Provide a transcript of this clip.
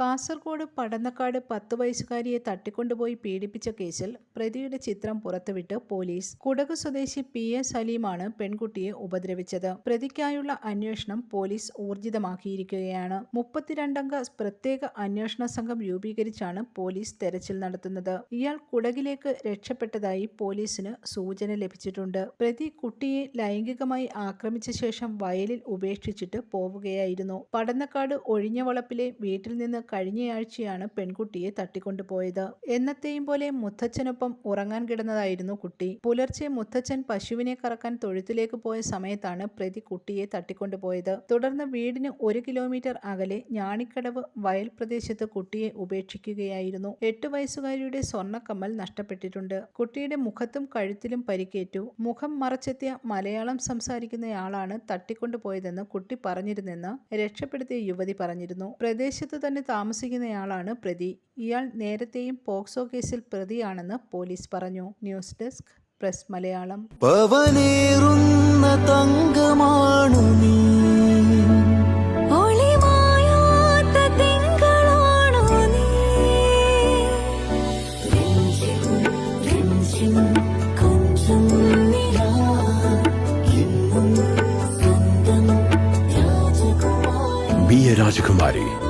കാസർഗോഡ് പടന്നക്കാട് പത്ത് വയസ്സുകാരിയെ തട്ടിക്കൊണ്ടുപോയി പീഡിപ്പിച്ച കേസിൽ പ്രതിയുടെ ചിത്രം പുറത്തുവിട്ട് പോലീസ്. കുടക് സ്വദേശി പി എ സലീമാണ് പെൺകുട്ടിയെ ഉപദ്രവിച്ചത്. പ്രതിക്കായുള്ള അന്വേഷണം പോലീസ് ഊർജിതമാക്കിയിരിക്കുകയാണ്. മുപ്പത്തിരണ്ടംഗ പ്രത്യേക അന്വേഷണ സംഘം രൂപീകരിച്ചാണ് പോലീസ് തെരച്ചിൽ നടത്തുന്നത്. ഇയാൾ കുടകിലേക്ക് രക്ഷപ്പെട്ടതായി പോലീസിന് സൂചന ലഭിച്ചിട്ടുണ്ട്. പ്രതി കുട്ടിയെ ലൈംഗികമായി ആക്രമിച്ച ശേഷം വയലിൽ ഉപേക്ഷിച്ചിട്ട് പോവുകയായിരുന്നു. പടന്നക്കാട് ഒഴിഞ്ഞവളപ്പിലെ വീട്ടിൽ നിന്ന് കഴിഞ്ഞയാഴ്ചയാണ് പെൺകുട്ടിയെ തട്ടിക്കൊണ്ടുപോയത്. എന്നത്തെയും പോലെ മുത്തച്ഛനൊപ്പം ഉറങ്ങാൻ കിടന്നതായിരുന്നു കുട്ടി. പുലർച്ചെ മുത്തച്ഛൻ പശുവിനെ കറക്കാൻ തൊഴുത്തിലേക്ക് പോയ സമയത്താണ് പ്രതി കുട്ടിയെ തട്ടിക്കൊണ്ടുപോയത്. തുടർന്ന് വീടിന് ഒരു കിലോമീറ്റർ അകലെ ഞാണിക്കടവ് വയൽ പ്രദേശത്ത് കുട്ടിയെ ഉപേക്ഷിക്കുകയായിരുന്നു. എട്ട് വയസ്സുകാരിയുടെ സ്വർണക്കമ്മൽ നഷ്ടപ്പെട്ടിട്ടുണ്ട്. കുട്ടിയുടെ മുഖത്തും കഴുത്തിലും പരിക്കേറ്റു. മുഖം മറച്ചെത്തിയ മലയാളം സംസാരിക്കുന്നയാളാണ് തട്ടിക്കൊണ്ടുപോയതെന്ന് കുട്ടി പറഞ്ഞിരുന്നെന്ന് രക്ഷപ്പെടുത്തിയ യുവതി പറഞ്ഞിരുന്നു. പ്രദേശത്ത് തന്നെ താമസിക്കുന്നയാളാണ് പ്രതി. ഇയാൾ നേരത്തെയും പോക്സോ കേസിൽ പ്രതിയാണെന്ന് പോലീസ് പറഞ്ഞു. News desk press Malayalam. പവനേറുന്ന തങ്കമാണു നീ. രാജകുമാരി